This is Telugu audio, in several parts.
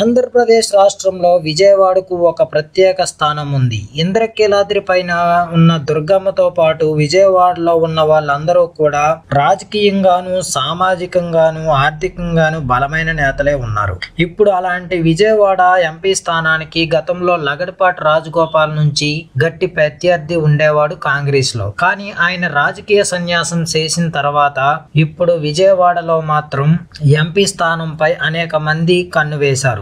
ఆంధ్రప్రదేశ్ రాష్ట్రంలో విజయవాడకు ఒక ప్రత్యేక స్థానం ఉంది. ఇంద్రకీలాద్రి పైన ఉన్న దుర్గమ్మతో పాటు విజయవాడలో ఉన్న వాళ్ళందరూ కూడా రాజకీయంగాను సామాజికంగాను ఆర్థికంగాను బలమైన నేతలే ఉన్నారు. ఇప్పుడు అలాంటి విజయవాడ ఎంపీ స్థానానికి గతంలో లగడపాటి రాజగోపాల్ నుంచి గట్టి ప్రత్యర్థి ఉండేవాడు కాంగ్రెస్లో కానీ ఆయన రాజకీయ సన్యాసం చేసిన తర్వాత ఇప్పుడు విజయవాడలో మాత్రం ఎంపీ స్థానంపై అనేక మంది కన్ను వేశారు.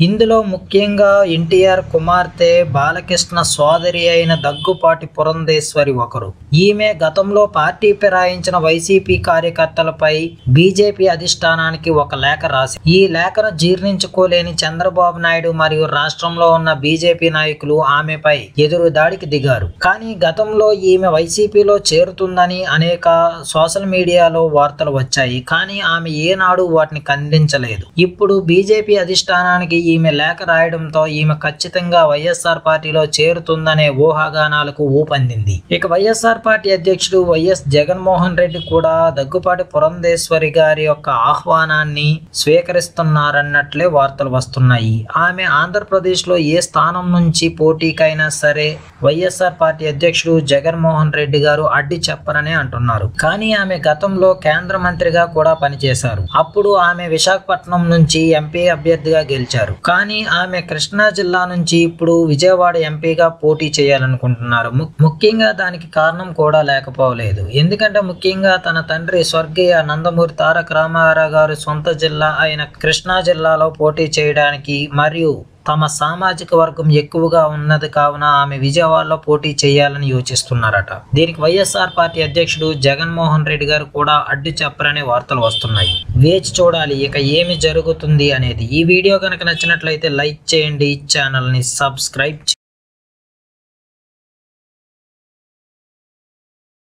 ఇందులో ముఖ్యంగా ఎన్టీఆర్ కుమార్తె బాలకృష్ణ సోదరి అయిన దగ్గుపాటి పురంధేశ్వరి ఒకరు. ఈమె గతంలో పార్టీ ఫిరాయించిన వైసీపీ కార్యకర్తలపై బీజేపీ అధిష్టానానికి ఒక లేఖ రాసి ఈ లేఖను జీర్ణించుకోలేని చంద్రబాబు నాయుడు మరియు రాష్ట్రంలో ఉన్న బీజేపీ నాయకులు ఆమెపై ఎదురు దాడికి దిగారు. కానీ గతంలో ఈమె వైసీపీలో చేరుతుందని అనేక సోషల్ మీడియాలో వార్తలు వచ్చాయి. కానీ ఆమె ఏనాడు వాటిని ఖండించలేదు. ఇప్పుడు బీజేపీ అధిష్టానానికి ఈమె లేఖ రాయడంతో ఈమె ఖచ్చితంగా వైఎస్ఆర్ పార్టీలో చేరుతుందనే ఊహాగానాలకు ఊపందింది. ఇక వైఎస్ఆర్ పార్టీ అధ్యక్షుడు వైఎస్ జగన్మోహన్ రెడ్డి కూడా దగ్గుపాటి పురంధేశ్వరి గారి యొక్క ఆహ్వానాన్ని స్వీకరిస్తున్నారన్నట్లే వార్తలు వస్తున్నాయి. ఆమె ఆంధ్రప్రదేశ్లో ఏ స్థానం నుంచి పోటీకైనా సరే వైఎస్ఆర్ పార్టీ అధ్యక్షుడు జగన్మోహన్ రెడ్డి గారు అడ్డి చెప్పరని అంటున్నారు. కానీ ఆమె గతంలో కేంద్ర మంత్రిగా కూడా పనిచేశారు. అప్పుడు ఆమె విశాఖపట్నం నుంచి ఎంపీ అభ్యర్థిగా గెలిచారు. కానీ ఆమె కృష్ణా జిల్లా నుంచి ఇప్పుడు విజయవాడ ఎంపీగా పోటీ చేయాలనుకుంటున్నారు. ము- ముఖ్యంగా దానికి కారణం కూడా లేకపోలేదు ఎందుకంటే ముఖ్యంగా తన తండ్రి స్వర్గీయ నందమూరి తారక రామారావు గారు సొంత జిల్లా అయిన కృష్ణా జిల్లాలో పోటీ చేయడానికి మరియు తమ సామాజిక వర్గం ఎక్కువగా ఉన్నది కావున ఆమె విజయవాడలో పోటీ చేయాలని యోచిస్తున్నారట. దీనికి వైఎస్ఆర్ పార్టీ అధ్యక్షుడు జగన్మోహన్ రెడ్డి గారు కూడా అడ్డు చెప్పరనే వార్తలు వస్తున్నాయి. వేచి చూడాలి ఇక ఏమి జరుగుతుంది అనేది. ఈ వీడియో కనుక నచ్చినట్లయితే లైక్ చేయండి ఛానల్ని సబ్స్క్రైబ్